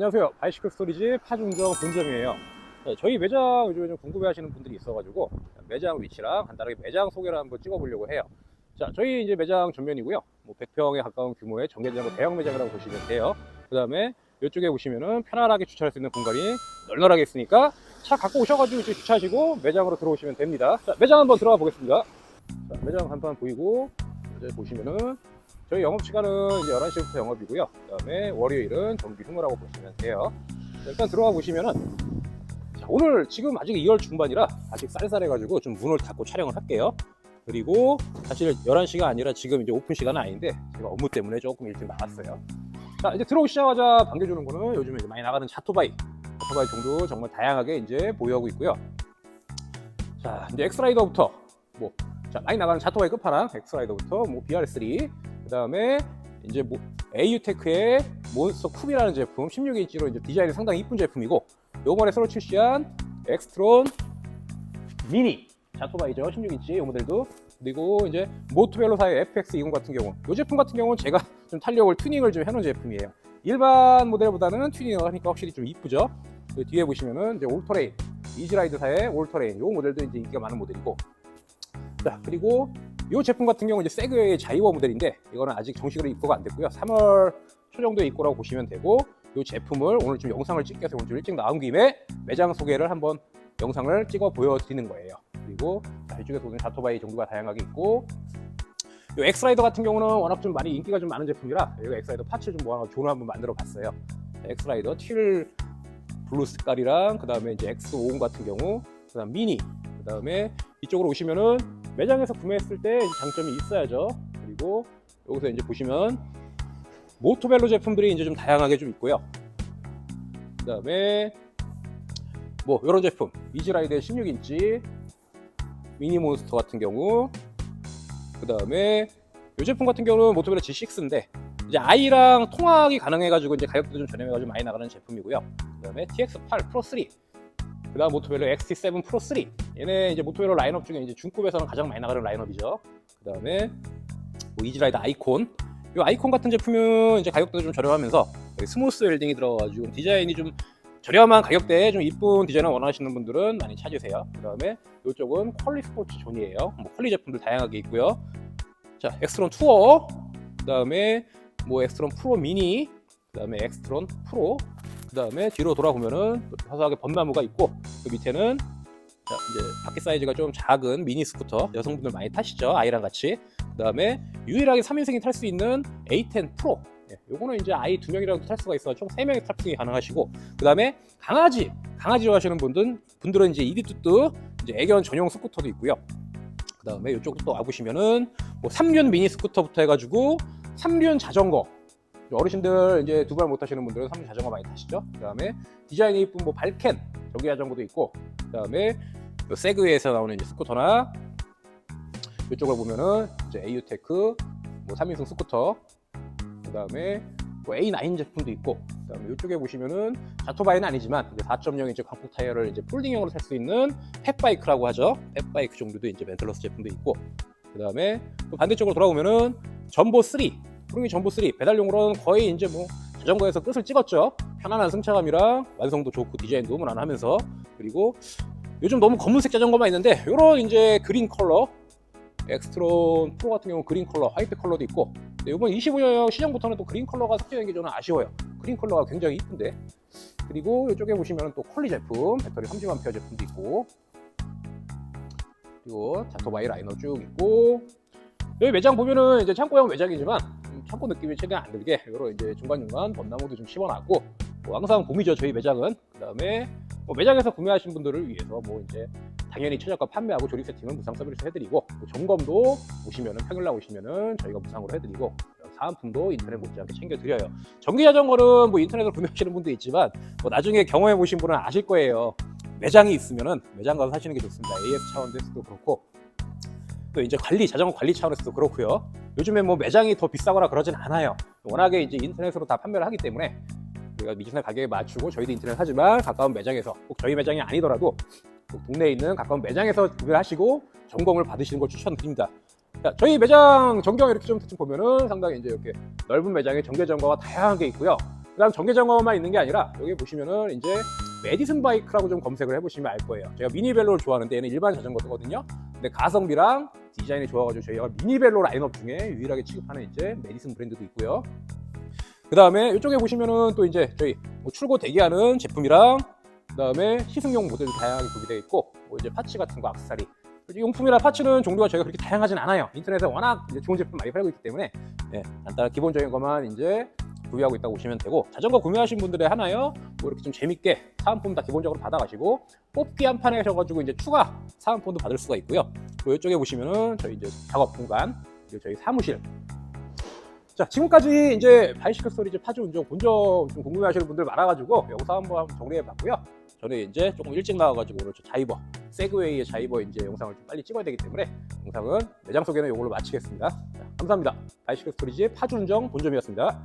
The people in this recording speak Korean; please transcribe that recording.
안녕하세요. 바이시클 스토리지 파중정 본점이에요. 자, 저희 매장 요즘에 좀 궁금해 하시는 분들이 있어가지고 매장 위치랑 간단하게 매장 소개를 한번 찍어보려고 해요. 자, 저희 이제 매장 전면이고요. 뭐 100평에 가까운 규모의 정계장고 대형 매장이라고 보시면 돼요. 그 다음에 이쪽에 보시면은 편안하게 주차할 수 있는 공간이 널널하게 있으니까 차 갖고 오셔가지고 이제 주차하시고 매장으로 들어오시면 됩니다. 자, 매장 한번 들어가 보겠습니다. 자, 매장 간판 보이고 이제 보시면은 저희 영업 시간은 이제 11시부터 영업이고요. 그 다음에 월요일은 정기 휴무라고 보시면 돼요. 자, 일단 들어가 보시면은 자, 오늘 지금 아직 2월 중반이라 아직 쌀쌀해가지고 좀 문을 닫고 촬영을 할게요. 그리고 사실 11시가 아니라 지금 이제 오픈 시간은 아닌데 제가 업무 때문에 조금 일찍 나왔어요. 자, 이제 들어오시자마자 반겨주는 거는 요즘에 많이 나가는 차토바이. 차토바이 종류 정말 다양하게 이제 보유하고 있고요. 자, 이제 엑스라이더부터 뭐, 자, 많이 나가는 차토바이 끝판왕, 엑스라이더부터 뭐 BR3, 그 다음에 이제 뭐 AU테크의 몬스터 쿱이라는 제품 16인치로 이제 디자인이 상당히 이쁜 제품이고 요번에 새로 출시한 엑스트론 미니 자토바이죠? 16인치 이 모델도. 그리고 이제 모토벨로사의 FX20 같은 경우 이 제품 같은 경우는 제가 좀 탄력을 튜닝을 좀 해놓은 제품이에요. 일반 모델보다는 튜닝을 하니까 확실히 좀 이쁘죠? 그 뒤에 보시면은 이제 올터레인 이지라이드사의 올터레인 이 모델도 이제 인기가 많은 모델이고. 자 그리고 이 제품 같은 경우는 이제 세그웨이 자이워 모델인데 이거는 아직 정식으로 입고가 안 됐고요 3월 초 정도에 입고라고 보시면 되고 이 제품을 오늘 좀 영상을 찍기 위해서 오늘 좀 일찍 나온 김에 매장 소개를 한번 영상을 찍어 보여드리는 거예요. 그리고 자, 이쪽에 보면 다토바이 종류가 다양하게 있고 이 엑스라이더 같은 경우는 워낙 좀 많이 인기가 좀 많은 제품이라 이 엑스라이더 파츠 좀 모아서 존을 한번 만들어 봤어요. 엑스라이더 틸 블루 색깔이랑 그 다음에 이제 X50 같은 경우 그 다음 미니 그 다음에 이쪽으로 오시면은 매장에서 구매했을 때 장점이 있어야죠. 그리고 여기서 이제 보시면 모토벨로 제품들이 이제 좀 다양하게 좀 있고요. 그 다음에 뭐 이런 제품 이지라이드의 16인치 미니몬스터 같은 경우 그 다음에 이 제품 같은 경우는 모토벨로 G6인데 이제 아이랑 통학이 가능해가지고 이제 가격도 좀 저렴해가지고 많이 나가는 제품이고요. 그 다음에 TX8 프로 3 그 다음 모토벨로 XT7 프로 3 얘네 이제 모토벨로 라인업 중에 이제 중급에서는 가장 많이 나가는 라인업이죠. 그 다음에 뭐 이지라이드 아이콘 이 아이콘 같은 제품은 이제 가격도 좀 저렴하면서 스무스 웰딩이 들어가지고 디자인이 좀 저렴한 가격대에 좀 이쁜 디자인을 원하시는 분들은 많이 찾으세요. 그 다음에 이쪽은 퀄리 스포츠 존이에요. 뭐 퀄리 제품들 다양하게 있고요. 자, 엑스트론 투어, 그 다음에 뭐 엑스트론 프로 미니, 그 다음에 엑스트론 프로, 그 다음에 뒤로 돌아보면은 화사하게 범나무가 있고 그 밑에는 자, 이제 바퀴 사이즈가 좀 작은 미니 스쿠터 여성분들 많이 타시죠? 아이랑 같이. 그 다음에 유일하게 3인승이 탈 수 있는 A10 프로. 예, 요거는 이제 아이 두 명이라도 탈 수가 있어 총 3명이 탑승이 가능하시고 그 다음에 강아지 강아지 좋아하시는 분들은 분들은 이제 이디뚜뚜 이제 애견 전용 스쿠터도 있고요. 그 다음에 이쪽도 또 와보시면은 뭐 3륜 미니 스쿠터부터 해가지고 3륜 자전거 어르신들 이제 두 발 못 타시는 분들은 3륜 자전거 많이 타시죠? 그 다음에 디자인이 이쁜 뭐 발켄 전기 자전거도 있고 그 다음에 세그웨이에서 나오는 이제 스쿠터나 이쪽을 보면은 이제 AU테크 뭐 3인승 스쿠터 그 다음에 뭐 A9 제품도 있고 그 다음에 이쪽에 보시면은 자토바이는 아니지만 이제 4.0 이제 광폭 타이어를 이제 폴딩형으로 살 수 있는 펫바이크라고 하죠? 펫바이크 정도도 이제 멘틀러스 제품도 있고 그 다음에 또 반대쪽으로 돌아오면은 전보 3 푸릉이 전보 3 배달용으로는 거의 이제 뭐 자전거에서 끝을 찍었죠. 편안한 승차감이랑 완성도 좋고 디자인도 무난하면서. 그리고 요즘 너무 검은색 자전거만 있는데 이런 이제 그린 컬러 엑스트론 프로 같은 경우 그린 컬러, 화이트 컬러도 있고. 근데 이번 25년 시장부터는 또 그린 컬러가 삭제된 게 저는 아쉬워요. 그린 컬러가 굉장히 이쁜데. 그리고 이쪽에 보시면 또 퀄리 제품 배터리 30A 제품도 있고. 그리고 자토바이 라이너 쭉 있고. 여기 매장 보면은 이제 창고형 매장이지만 음, 창고 느낌이 최대한 안 들게 여러 이제 중간중간 벚나무도 좀 심어놨고 뭐 항상 봄이죠 저희 매장은 그 다음에 뭐 매장에서 구매하신 분들을 위해서 뭐 이제 당연히 최저가 판매하고 조립 세팅은 무상 서비스 해드리고 뭐 점검도 오시면은 평일날 오시면은 저희가 무상으로 해드리고 사은품도 인터넷 못지않게 챙겨드려요. 전기 자전거는 뭐 인터넷으로 구매하시는 분도 있지만 뭐 나중에 경험해 보신 분은 아실 거예요. 매장이 있으면은 매장 가서 사시는 게 좋습니다. AS 차원에서도 그렇고 또 이제 관리 자전거 관리 차원에서도 그렇고요. 요즘에 뭐 매장이 더 비싸거나 그러진 않아요. 워낙에 이제 인터넷으로 다 판매를 하기 때문에 우리가 미진한 가격에 맞추고 저희도 인터넷 하지만 가까운 매장에서 꼭 저희 매장이 아니더라도 꼭 동네에 있는 가까운 매장에서 구매를 하시고 점검을 받으시는 걸 추천드립니다. 자, 저희 매장 전경 이렇게 좀 보면은 상당히 이제 이렇게 넓은 매장에 정제 점거가 다양하게 있고요. 그다음 전기 점검만 있는 게 아니라 여기 보시면은 이제 메디슨 바이크라고 좀 검색을 해보시면 알 거예요. 제가 미니벨로를 좋아하는데 얘는 일반 자전거거든요. 근데 가성비랑 디자인이 좋아가지고 저희가 미니벨로 라인업 중에 유일하게 취급하는 이제 메디슨 브랜드도 있고요. 그 다음에 이쪽에 보시면은 또 이제 저희 뭐 출고 대기하는 제품이랑 그 다음에 시승용 모델도 다양하게 구비되어 있고 뭐 이제 파츠 같은 거 악세사리. 용품이나 파츠는 종류가 저희가 그렇게 다양하진 않아요. 인터넷에 워낙 좋은 제품 많이 팔고 있기 때문에 예, 간단한 기본적인 것만 이제 구비하고 있다고 보시면 되고 자전거 구매하신 분들의 하나요? 뭐 이렇게 좀 재밌게 사은품 다 기본적으로 받아가시고 뽑기 한판 하셔가지고 이제 추가 사은품도 받을 수가 있고요 그리고 이쪽에 보시면은 저희 이제 작업 공간 그리고 저희 사무실 자 지금까지 이제 바이시클 스토리즈 파주 운전 본점 좀 궁금해하시는 분들 많아가지고 여기서 한번 정리해봤고요. 저는 이제 조금 일찍 나와가지고 오늘 저 자이버 세그웨이의 자이버 이제 영상을 좀 빨리 찍어야 되기 때문에 영상은 매장 소개는 이걸로 마치겠습니다. 자, 감사합니다. 바이시클 스토리즈 파주 운전 본점이었습니다.